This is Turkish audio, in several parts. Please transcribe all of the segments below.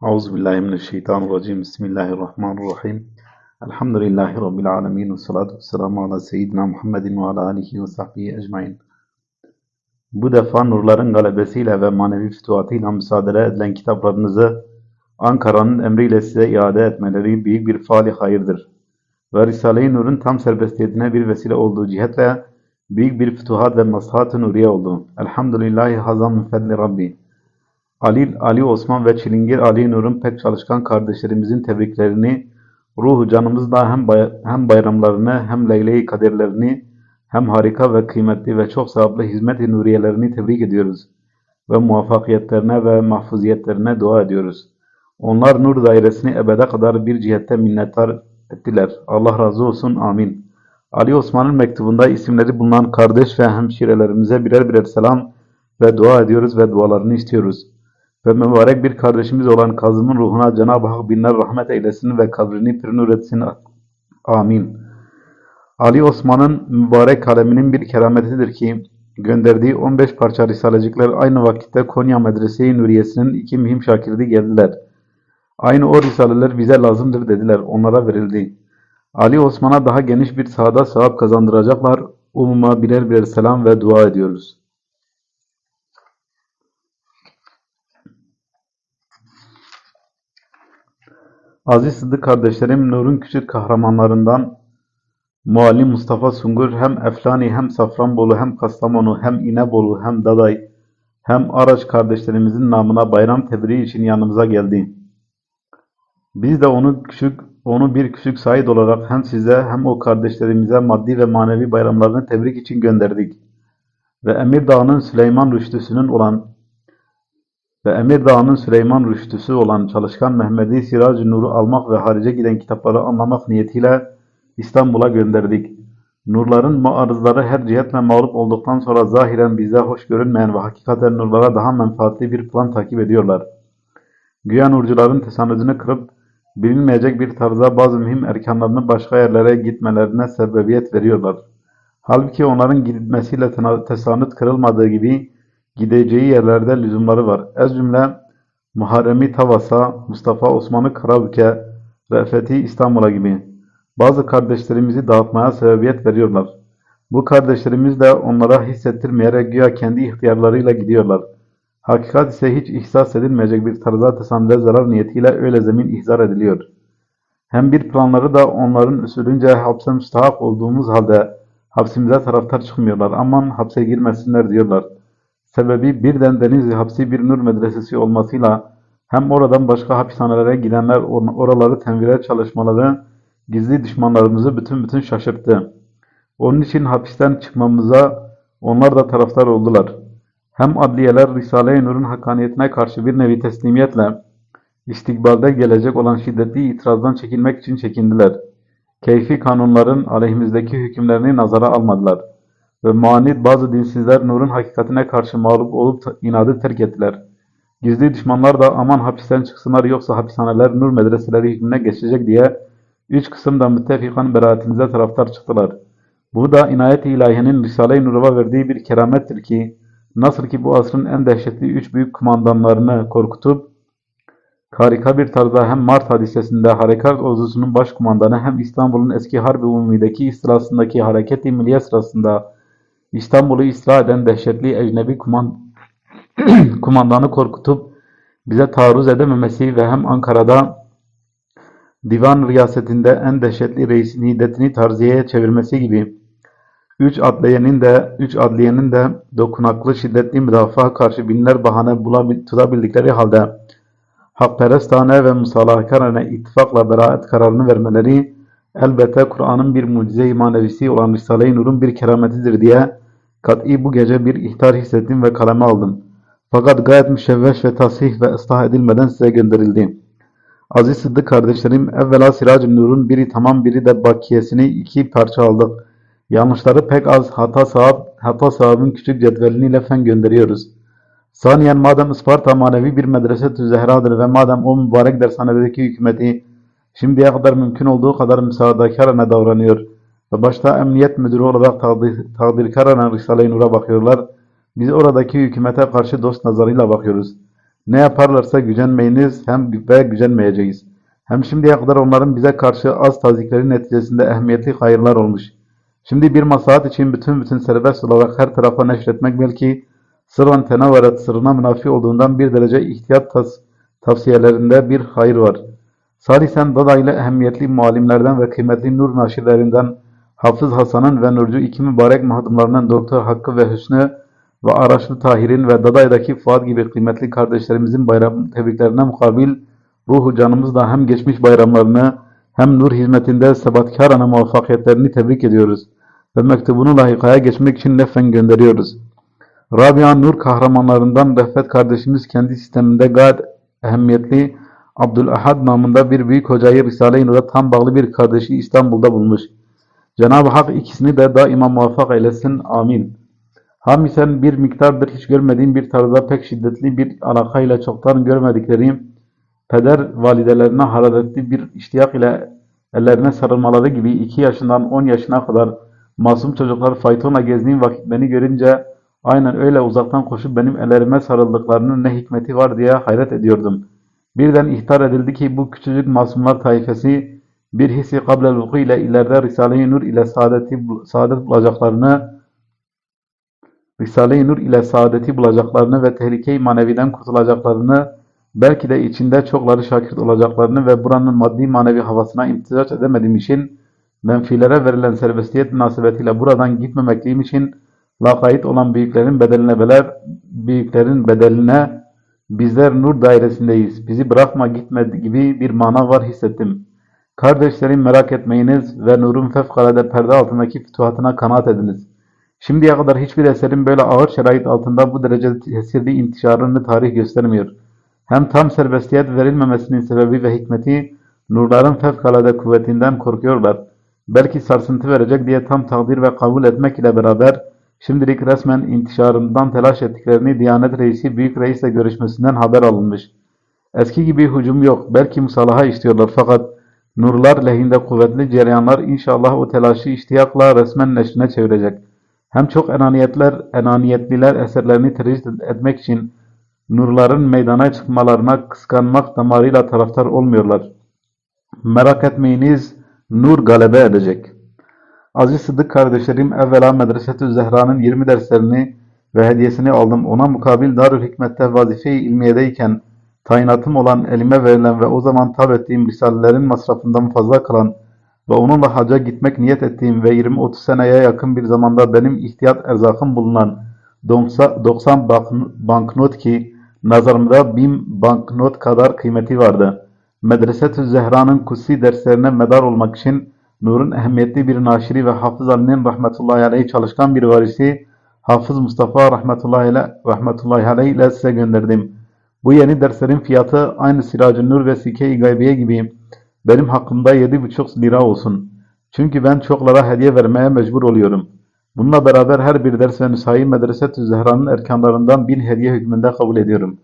Auzu billahi mineşşeytanirracim. Bismillahirrahmanirrahim. Elhamdülillahi rabbil alamin ve salatu vesselamu ala seyyidina Muhammedin ve ala alihi ve sahbihi ecmaîn. Bu defa nurların galebesiyle ve manevi fütuhatıyla müsaade edilen kitaplarınızı Ankara'nın emriyle size iade etmeleri büyük bir faali hayırdır. Ve Risale-i Nur'un tam serbestiyetine bir vesile olduğu cihetle büyük bir fütuhat ve maslahat-ı nuriye oldu. Elhamdülillahi hazan min fedli Ali, Ali Osman ve Çilingir Ali Nur'un pek çalışkan kardeşlerimizin tebriklerini, ruhu canımızla hem, bay- hem bayramlarını hem leyle-i kaderlerini hem harika ve kıymetli ve çok sevaplı hizmet-i nuriyelerini tebrik ediyoruz. Ve muvaffakiyetlerine ve mahfuziyetlerine dua ediyoruz. Onlar nur dairesini ebede kadar bir cihette minnettar ettiler. Allah razı olsun. Amin. Ali Osman'ın mektubunda isimleri bulunan kardeş ve hemşirelerimize birer birer selam ve dua ediyoruz ve dualarını istiyoruz. Ve mübarek bir kardeşimiz olan Kazım'ın ruhuna Cenab-ı Hak binler rahmet eylesin ve kabrini pürnür etsin. Amin. Ali Osman'ın mübarek kaleminin bir kerametidir ki gönderdiği 15 parça risalecikler aynı vakitte Konya Medrese-i Nuriyesi'nin iki mühim şakirdi geldiler. Aynı o risaleler bize lazımdır dediler. Onlara verildi. Ali Osman'a daha geniş bir sahada sevap kazandıracaklar. Umuma birer birer selam ve dua ediyoruz. Aziz Sıddık kardeşlerim, Nur'un küçük kahramanlarından Muallim Mustafa Sungur hem Eflani hem Safranbolu hem Kastamonu hem İnebolu hem Daday hem Araç kardeşlerimizin namına bayram tebriği için yanımıza geldi. Biz de onu küçük onu bir küçük Said olarak hem size hem o kardeşlerimize maddi ve manevi bayramlarını tebrik için gönderdik. Ve Emir Dağı'nın Süleyman Rüştüsü'nün olan ve Emir Dağı'nın Süleyman Rüştüsü olan çalışkan Mehmedi Siraj-ı Nur'u almak ve harice giden kitapları anlamak niyetiyle İstanbul'a gönderdik. Nurların muarızları her cihetle mağlup olduktan sonra zahiren bize hoş görünmeyen ve hakikaten nurlara daha menfaatli bir plan takip ediyorlar. Güya nurcuların tesanüdünü kırıp bilinmeyecek bir tarzda bazı mühim erkanlarını başka yerlere gitmelerine sebebiyet veriyorlar. Halbuki onların gitmesiyle tesanüt kırılmadığı gibi gideceği yerlerde lüzumları var. Ez cümle Muharremi Tavas'a, Mustafa Osman'ı Karabük'e, Re'fet'i İstanbul'a gibi. Bazı kardeşlerimizi dağıtmaya sebebiyet veriyorlar. Bu kardeşlerimiz de onlara hissettirmeyerek güya kendi ihtiyarlarıyla gidiyorlar. Hakikat ise hiç ihsas edilmeyecek bir tarzda tesanüde zarar niyetiyle öyle zemin ihzar ediliyor. Hem bir planları da onların usulünce hapse müstahak olduğumuz halde hapsimize taraftar çıkmıyorlar. Aman hapse girmesinler diyorlar. Sebebi birden Denizli hapsi bir nur medresesi olmasıyla hem oradan başka hapishanelere gidenler or- oraları tenvire çalışmaları gizli düşmanlarımızı bütün bütün şaşırttı. Onun için hapisten çıkmamıza onlar da taraftar oldular. Hem adliyeler Risale-i Nur'un hakkaniyetine karşı bir nevi teslimiyetle istikbalde gelecek olan şiddetli itirazdan çekinmek için çekindiler. Keyfi kanunların aleyhimizdeki hükümlerini nazara almadılar. Ve muanid bazı dinsizler Nur'un hakikatine karşı mağlup olup inadı terk ettiler. Gizli düşmanlar da aman hapisten çıksınlar yoksa hapishaneler Nur medreseleri hükmüne geçecek diye üç kısım da müttefikan beraatimize taraftar çıktılar. Bu da inayet-i ilahiyenin Risale-i Nur'a verdiği bir keramettir ki nasıl ki bu asrın en dehşetli üç büyük kumandanlarını korkutup harika bir tarzda hem Mart hadisesinde harekat ordusunun başkumandanı hem İstanbul'un eski Harbi Umumi'deki istilasındaki hareket-i milliye sırasında İstanbul'u istila eden dehşetli ecnebi kuman kumandanı korkutup bize taarruz edememesi ve hem Ankara'da divan riyasetinde en dehşetli reisin hiddetini tarziyeye çevirmesi gibi üç adliyenin de üç adliyenin de dokunaklı şiddetli müdafaa karşı binler bahane tutabildikleri halde hakperestane ve musalahkarane ittifakla beraat kararını vermeleri elbette Kur'an'ın bir mucize-i manevisi olan Risale-i Nur'un bir kerametidir diye kat'i bu gece bir ihtar hissettim ve kaleme aldım. Fakat gayet müşevveş ve tasih ve ıslah edilmeden size gönderildi. Aziz Sıddık kardeşlerim, evvela Siraj-ı Nur'un biri tamam biri de bakiyesini iki parça aldık. Yanlışları pek az, hata sahab, hata sahabın küçük cetvelini lefen gönderiyoruz. Saniyen madem Isparta manevi bir medrese-tü zehradır ve madem o mübarek dershanedeki hükümeti şimdiye kadar mümkün olduğu kadar müsaadakarane davranıyor ve başta emniyet müdürü olarak takdir, takdirkarane Risale-i Nur'a bakıyorlar, biz oradaki hükümete karşı dost nazarıyla bakıyoruz. Ne yaparlarsa gücenmeyiniz hem ve gücenmeyeceğiz. Hem şimdiye kadar onların bize karşı az tazikleri neticesinde ehemmiyetli hayırlar olmuş. Şimdi bir maslahat için bütün bütün serbest olarak her tarafa neşretmek belki sırran tenevaret sırrına münafi olduğundan bir derece ihtiyat tas tavsiyelerinde bir hayır var. Salisen Dada ile ehemmiyetli muallimlerden ve kıymetli nur naşirlerinden Hafız Hasan'ın ve Nurcu iki mübarek mahdumlarının Doktor Hakkı ve Hüsnü ve Araşlı Tahir'in ve Dada'ydaki Fuat gibi kıymetli kardeşlerimizin bayram tebriklerine mukabil ruhu canımızla hem geçmiş bayramlarını hem nur hizmetinde sebatkarana muvaffakiyetlerini tebrik ediyoruz ve mektubunu layıkaya geçmek için nefen gönderiyoruz. Rabia Nur kahramanlarından Rehbet kardeşimiz kendi sisteminde gayet ehemmiyetli Abdülahad namında bir büyük hocayı Risale-i Nur'a tam bağlı bir kardeşi İstanbul'da bulmuş. Cenab-ı Hak ikisini de daima muvaffak eylesin. Amin. Hamisen bir miktardır hiç görmediğim bir tarzda pek şiddetli bir alakayla çoktan görmedikleri peder validelerine hararetli bir iştiyak ile ellerine sarılmaları gibi iki yaşından on yaşına kadar masum çocuklar faytonla gezdiğim vakit beni görünce aynen öyle uzaktan koşup benim ellerime sarıldıklarının ne hikmeti var diye hayret ediyordum. Birden ihtar edildi ki bu küçücük masumlar taifesi bir hissi kablel vuku ile ileride Risale-i Nur ile saadeti, saadet bulacaklarını Risale-i Nur ile saadeti bulacaklarını ve tehlike-i maneviden kurtulacaklarını belki de içinde çokları şakirt olacaklarını ve buranın maddi manevi havasına imtizaç edemediğim için menfilere verilen serbestiyet münasebetiyle buradan gitmemekliğim için lakayt olan büyüklerin bedeline beler, büyüklerin bedeline bizler nur dairesindeyiz. Bizi bırakma gitme gibi bir mana var hissettim. Kardeşlerim merak etmeyiniz ve nurun fevkalade perde altındaki fütuhatına kanaat ediniz. Şimdiye kadar hiçbir eserin böyle ağır şerait altında bu derece tesirli intişarını tarih göstermiyor. Hem tam serbestiyet verilmemesinin sebebi ve hikmeti nurların fevkalade kuvvetinden korkuyorlar. Belki sarsıntı verecek diye tam takdir ve kabul etmek ile beraber şimdilik resmen intişarından telaş ettiklerini Diyanet Reisi Büyük Reis'le görüşmesinden haber alınmış. Eski gibi hücum yok. Belki musalaha istiyorlar fakat nurlar lehinde kuvvetli cereyanlar inşallah o telaşı iştiyakla resmen neşrine çevirecek. Hem çok enaniyetler, enaniyetliler eserlerini tercih etmek için nurların meydana çıkmalarına kıskanmak damarıyla taraftar olmuyorlar. Merak etmeyiniz, nur galebe edecek. Aziz Sıddık kardeşlerim, evvela Medresetü Zehra'nın 20 derslerini ve hediyesini aldım. Ona mukabil Darül Hikmet'te vazife-i ilmiyedeyken tayinatım olan elime verilen ve o zaman tab ettiğim risalelerin masrafından fazla kalan ve onunla haca gitmek niyet ettiğim ve 20-30 seneye yakın bir zamanda benim ihtiyat erzakım bulunan 90 banknot ki nazarımda 1000 banknot kadar kıymeti vardı. Medreset-ü Zehra'nın kutsi derslerine medar olmak için Nur'un ehemmiyetli bir naşiri ve Hafız Ali'nin rahmetullahi aleyh çalışkan bir varisi Hafız Mustafa rahmetullahi aleyh, ile size gönderdim. Bu yeni derslerin fiyatı aynı Siracı Nur ve Sike-i Gaybiye gibi benim hakkımda yedi buçuk lira olsun. Çünkü ben çoklara hediye vermeye mecbur oluyorum. Bununla beraber her bir ders ve nüshayi Medreset-ü Zehra'nın erkanlarından bin hediye hükmünde kabul ediyorum.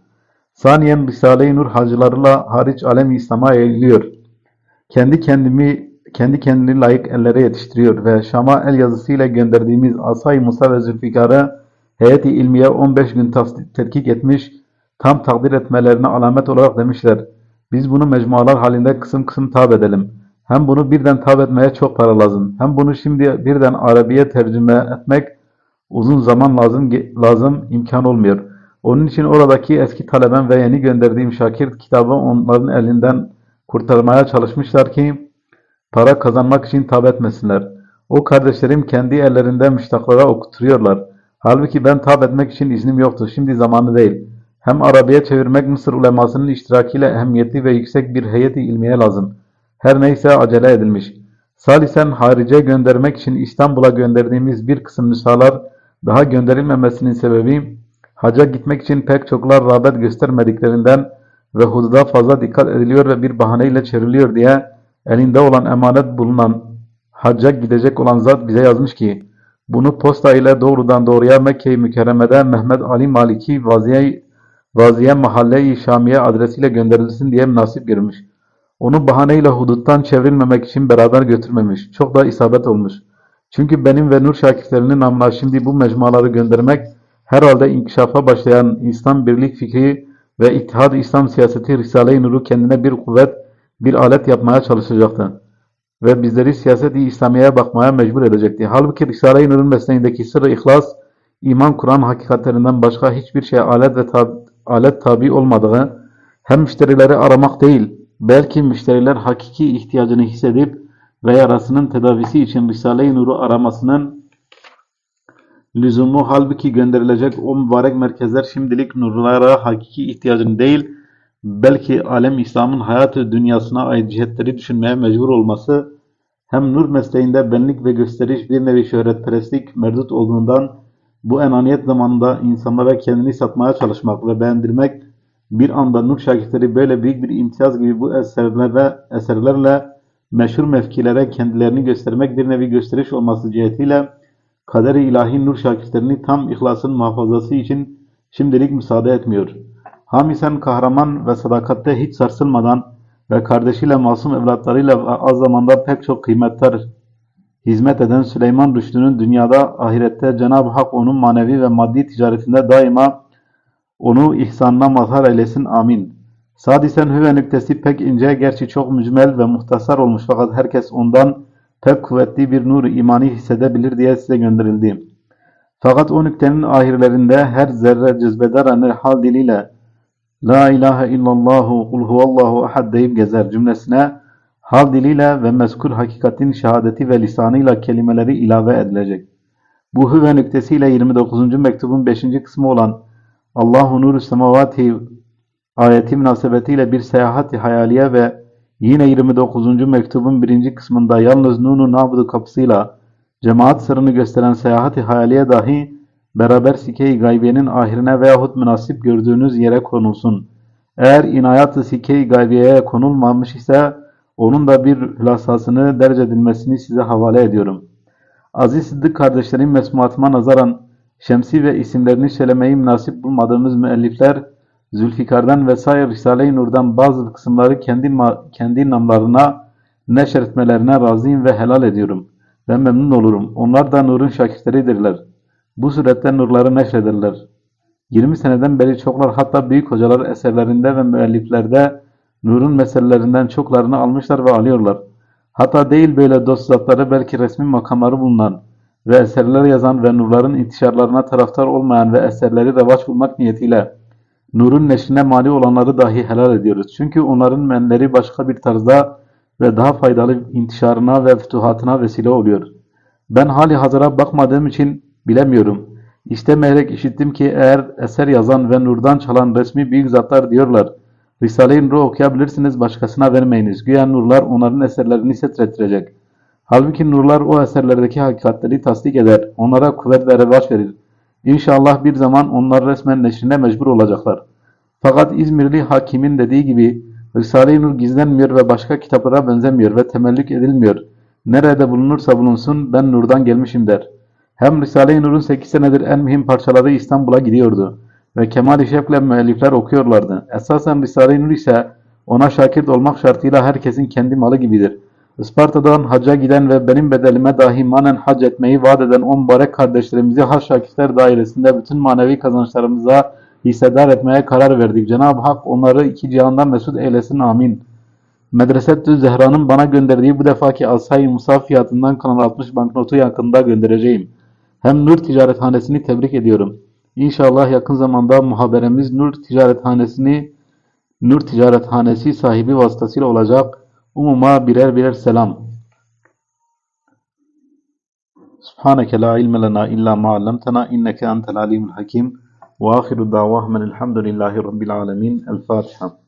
Saniyen Risale-i Nur hacılarıyla hariç alem-i İslam'a eğiliyor. Kendi kendimi kendi kendini layık ellere yetiştiriyor ve Şam'a el yazısıyla gönderdiğimiz Asay Musa ve Zülfikar'a heyeti ilmiye 15 gün tetkik etmiş, tam takdir etmelerine alamet olarak demişler. Biz bunu mecmualar halinde kısım kısım tab edelim. Hem bunu birden tab etmeye çok para lazım. Hem bunu şimdi birden Arabiye tercüme etmek uzun zaman lazım, lazım imkan olmuyor. Onun için oradaki eski taleben ve yeni gönderdiğim Şakir kitabı onların elinden kurtarmaya çalışmışlar ki para kazanmak için tab etmesinler. O kardeşlerim kendi ellerinde müştaklara okuturuyorlar. Halbuki ben tab etmek için iznim yoktu. Şimdi zamanı değil. Hem Arabiye çevirmek Mısır ulemasının iştirakiyle ehemmiyetli ve yüksek bir heyeti ilmiye lazım. Her neyse acele edilmiş. Salisen harice göndermek için İstanbul'a gönderdiğimiz bir kısım nüshalar daha gönderilmemesinin sebebi haca gitmek için pek çoklar rağbet göstermediklerinden ve hududa fazla dikkat ediliyor ve bir bahaneyle çevriliyor diye elinde olan emanet bulunan hacca gidecek olan zat bize yazmış ki bunu posta ile doğrudan doğruya Mekke-i Mükerreme'de Mehmet Ali Maliki Vaziye, Vaziye Mahalle-i Şamiye adresiyle gönderilsin diye münasip görmüş. Onu bahaneyle huduttan çevrilmemek için beraber götürmemiş. Çok da isabet olmuş. Çünkü benim ve Nur şakirtlerinin namına şimdi bu mecmuaları göndermek herhalde inkişafa başlayan İslam birlik fikri ve İttihad-ı İslam siyaseti Risale-i Nur'u kendine bir kuvvet, bir alet yapmaya çalışacaktı. Ve bizleri siyaset-i İslamiye'ye bakmaya mecbur edecekti. Halbuki Risale-i Nur'un mesleğindeki sırrı ihlas, iman Kur'an hakikatlerinden başka hiçbir şeye alet ve tab alet tabi olmadığı, hem müşterileri aramak değil, belki müşteriler hakiki ihtiyacını hissedip ve yarasının tedavisi için Risale-i Nur'u aramasının lüzumu halbuki gönderilecek o mübarek merkezler şimdilik nurlara hakiki ihtiyacını değil, belki alem İslam'ın hayatı dünyasına ait cihetleri düşünmeye mecbur olması, hem nur mesleğinde benlik ve gösteriş bir nevi şöhretperestlik merdut olduğundan, bu enaniyet zamanında insanlara kendini satmaya çalışmak ve beğendirmek, bir anda nur şakirtleri böyle büyük bir imtiyaz gibi bu eserlerle, eserlerle meşhur mevkilere kendilerini göstermek bir nevi gösteriş olması cihetiyle, kader-i ilahi nur şakirtlerini tam ihlasın muhafazası için şimdilik müsaade etmiyor. Hamisen kahraman ve sadakatte hiç sarsılmadan ve kardeşiyle masum evlatlarıyla az zamanda pek çok kıymetler hizmet eden Süleyman Rüştü'nün dünyada ahirette Cenab-ı Hak onun manevi ve maddi ticaretinde daima onu ihsanına mazhar eylesin amin. Sadisen hüve nüktesi pek ince, gerçi çok mücmel ve muhtasar olmuş fakat herkes ondan pek kuvvetli bir nur imani hissedebilir diye size gönderildi. Fakat o nüktenin ahirlerinde her zerre cezbeder hal diliyle La ilahe illallahu kul huvallahu ahad deyip gezer cümlesine hal diliyle ve mezkur hakikatin şehadeti ve lisanıyla kelimeleri ilave edilecek. Bu hüve nüktesiyle 29. mektubun 5. kısmı olan Allahu nuru semavati ayeti münasebetiyle bir seyahati hayaliye ve yine 29. mektubun birinci kısmında yalnız Nunu Nabdu kapısıyla cemaat sırrını gösteren seyahati hayaliye dahi beraber sike-i gaybiyenin ahirine veyahut münasip gördüğünüz yere konulsun. Eğer inayat-ı sike-i gaybiyeye konulmamış ise onun da bir hülasasını derc edilmesini size havale ediyorum. Aziz Sıddık kardeşlerim mesmuatıma nazaran şemsi ve isimlerini söylemeyi münasip bulmadığımız müellifler Zülfikar'dan vesaire Risale-i Nur'dan bazı kısımları kendi, kendi namlarına neşretmelerine razıyım ve helal ediyorum. Ve memnun olurum. Onlar da Nur'un şakirtleridirler. Bu surette nurları neşrederler. 20 seneden beri çoklar hatta büyük hocalar eserlerinde ve müelliflerde Nur'un meselelerinden çoklarını almışlar ve alıyorlar. Hatta değil böyle dost zatları belki resmi makamları bulunan ve eserler yazan ve nurların intişarlarına taraftar olmayan ve eserleri revaç bulmak niyetiyle nurun neşrine mani olanları dahi helal ediyoruz. Çünkü onların menleri başka bir tarzda ve daha faydalı intişarına ve fütuhatına vesile oluyor. Ben hali hazıra bakmadığım için bilemiyorum. İşte meyrek işittim ki eğer eser yazan ve nurdan çalan resmi büyük zatlar diyorlar. Risale-i Nur'u okuyabilirsiniz başkasına vermeyiniz. Güya nurlar onların eserlerini setrettirecek. Halbuki nurlar o eserlerdeki hakikatleri tasdik eder. Onlara kuvvet ve revaç verir. İnşallah bir zaman onlar resmen neşrine mecbur olacaklar. Fakat İzmirli hakimin dediği gibi Risale-i Nur gizlenmiyor ve başka kitaplara benzemiyor ve temellük edilmiyor. Nerede bulunursa bulunsun ben nurdan gelmişim der. Hem Risale-i Nur'un 8 senedir en mühim parçaları İstanbul'a gidiyordu ve kemal-i şevkle müellifler okuyorlardı. Esasen Risale-i Nur ise ona şakir olmak şartıyla herkesin kendi malı gibidir. Isparta'dan hacca giden ve benim bedelime dahi manen hac etmeyi vaat eden on mübarek kardeşlerimizi hac şakirtler dairesinde bütün manevi kazançlarımıza hissedar etmeye karar verdik. Cenab-ı Hak onları iki cihandan mesut eylesin amin. Medreset-ü Zehra'nın bana gönderdiği bu defaki asay-ı musaf fiyatından kanal 60 banknotu yakında göndereceğim. Hem Nur Ticarethanesi'ni tebrik ediyorum. İnşallah yakın zamanda muhaberemiz Nur Ticarethanesi'ni Nur Ticarethanesi sahibi vasıtasıyla olacak. Umuma birer birer selam. Subhaneke la ilme lena illa ma allamtena inneke entel alimul hakim. Ve ahiru davahmen elhamdülillahi rabbil alemin. El Fatiha.